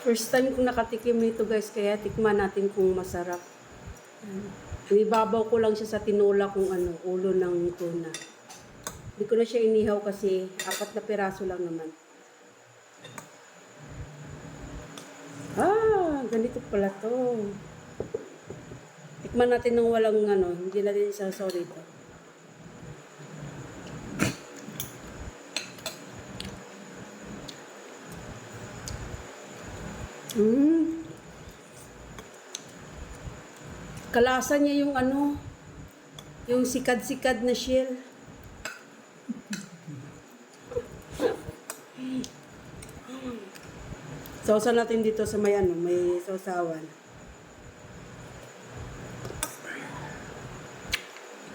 First time kong nakatikim nito guys, kaya tikman natin kung masarap. Inibabaw ko lang siya sa tinola kung ano, ulo ng tuna. Hindi ko na siya inihaw kasi apat na piraso lang naman. Ah, ganito pala to. Tikman natin ng walang ano, hindi natin isasaw dito. Mm. Kalasa niya yung ano, yung sikad-sikad na shell. Sausa natin dito sa may ano, may sausawan.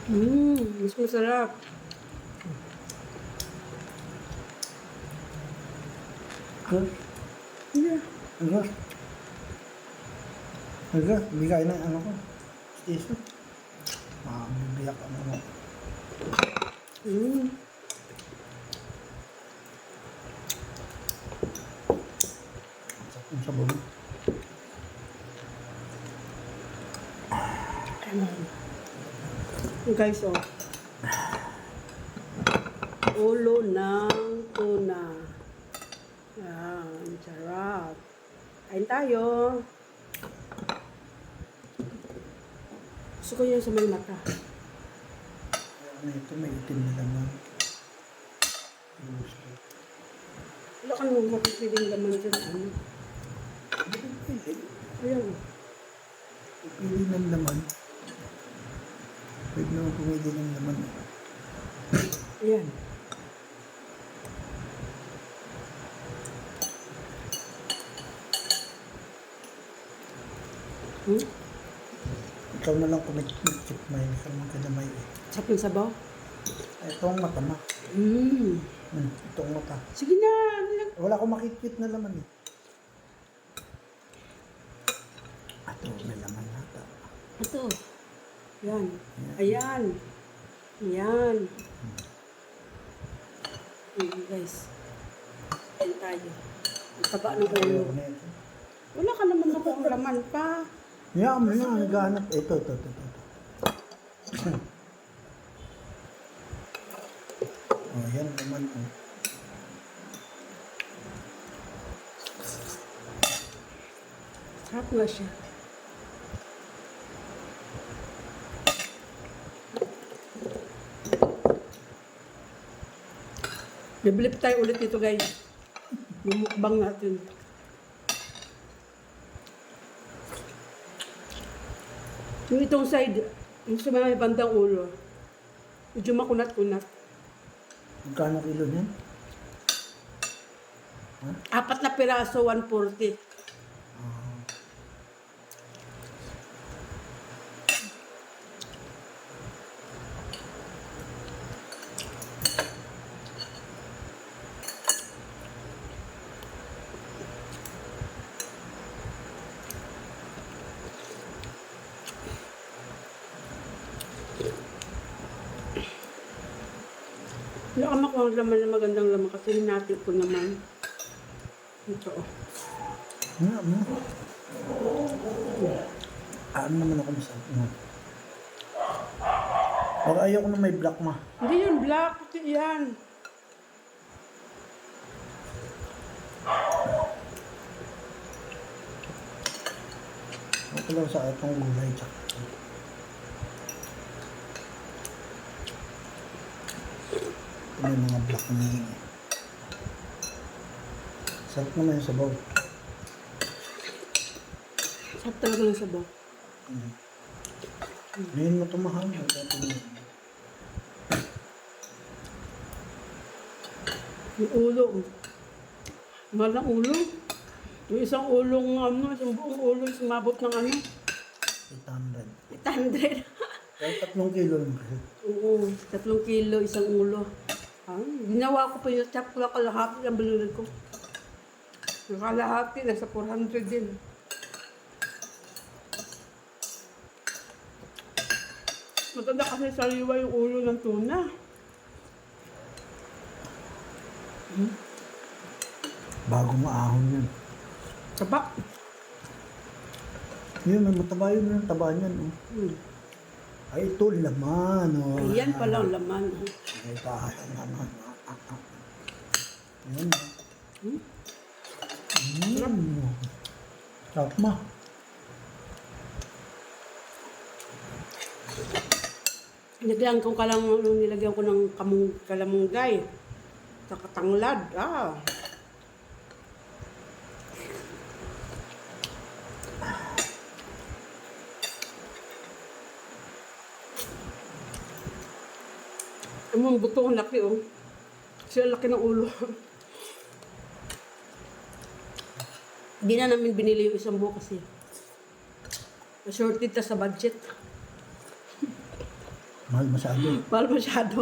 Mmm, mas masarap. Huh? Yeah. Ano? Ano? Bigay na ano ko. Station. Ah, bibiyak ano mo. Mm. Ang sabon. Guys, oh. Ulo ng tuna. Yan. Kain tayo. Gusto ko yun sa may mata. Ano ito, may itim na laman. Wala ka nung mapipiling laman dyan. Ano? Ayan. Pili ng laman. Pwede naman pumili ng laman. Ayan. Hmm? Ikaw na lang kumikit may ka naman kadamay eh. Yung sabaw? Ito ang mata ma. Mm. Hmm, ito ang mata. Sige na. ano lang. Wala akong makikit na laman eh. Ito, may laman nata. Ito. Yan. Ayan. Ayan. Ayan guys. Ayan tayo. Ang taba ng ulo. Na. Wala ka naman nakuha laman pa. Yeah, mo na, naghahanap. Ito, ito, ito, ito. ito. oh, yan naman. Oh. Sarap nga siya. Biblip tayo ulit dito guys. Mumukbang natin. Yung itong side, yung sa mga bandang ulo, medyo makunat-kunat. Magkano kilo niyan? Apat na piraso, 140. Wala ka makuha ng laman na magandang laman kasi hinati ko naman. Ito. oh. Nga, mo. Ano naman ako masarap mo. Baka ayaw ko na may black ma. Hindi yun, black. Ito yan. Ako lang sa itong gulay tsaka. May mga black eh. Sarap naman yung sabaw. Sarap talaga ng sabaw. Mm. Ngayon mo ito mahal. Ito mo. Yung ulo. Mahal ng ulo. Yung isang ulong ano, isang buong ulo, sumabot ng ano, 800. 800. Kahit tatlong kilo lang kasi. Oo, tatlong kilo, isang ulo. Ah, ginawa ko pa yung chop ko lang kalahati ang binili ko. Yung kalahati, nasa 400 din. Matanda kasi sariwa yung ulo ng tuna. Bago maahon yun. Taba. Yun, mataba yun yung taba niyan. Oh. Hmm. Ay, ito laman. Oh. Ayan pala ang laman. Ay, tayo naman. Yun. Hmm? Mm. Sarap ma. Nilagyan ko kalang, nilagyan ko ng kamung, kalamunggay. Saka tanglad. Ah. Ang mga buto ang laki oh. Kasi ang laki ng ulo. Hindi na namin binili yung isang buo kasi. Shorted ta sa budget. Mahal masyado. Mahal masyado.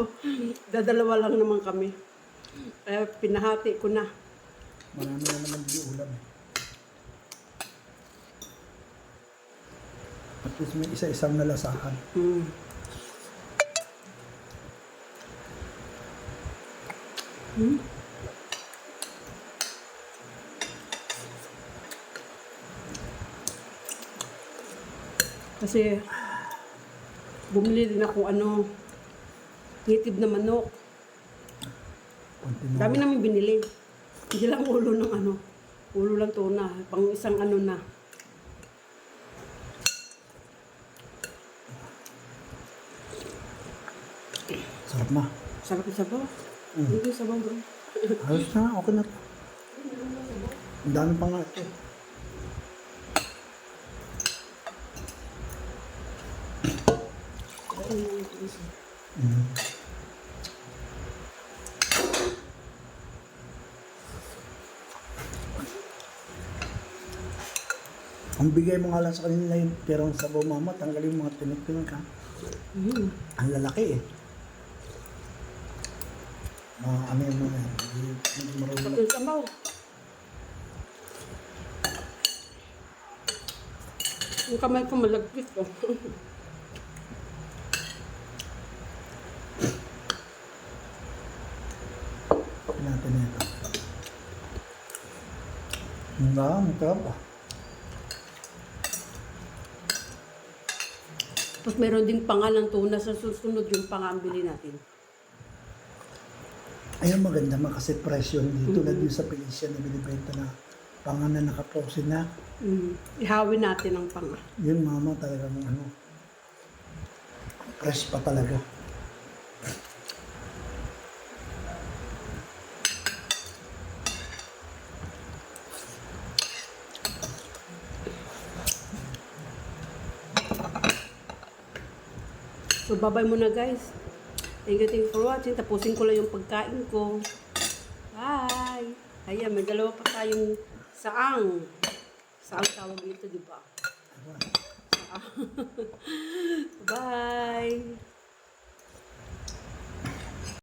Dadalawa lang naman kami. Kaya pinahati ko na. Marami na naman di ulam. eh. At least may isa-isang nalasahan. Mm. Hmm? Kasi bumili din ako ano native na manok. Konti na. Dami namin binili. Hindi lang ulo ng ano. Ulo lang tuna. Pang isang ano na. Sarap na. Sarap yung sabaw. Mm. Hindi sabaw bro. Ayos na, okay na. Ang dami pa nga ito. Mm. Ang bigay mo nga lang sa kanila yung perang sabaw mama, tanggalin yung mga tinik-tinik ha. Mm. Ang lalaki eh. Mga ano yung mga yan. Hindi marunong yung sabaw. Yung kamay ko malagkit oh. natin ito. Ang dami, sarap ah. Tapos meron din pangalang tuna sa susunod yung pangambili natin. Ayun maganda ma kasi presyo dito tulad yung sa Felicia na binibenta na pangan na nakaprosin na. Mm. Ihawin natin ang panga. Yun mama talagang ano. Fresh pa talaga. So, babay muna guys. Thank you, thank you for watching. Tapusin ko lang yung pagkain ko. Bye! Ayan, may dalawa pa tayong saang. Saang tawag dito, di ba? Saang. Bye!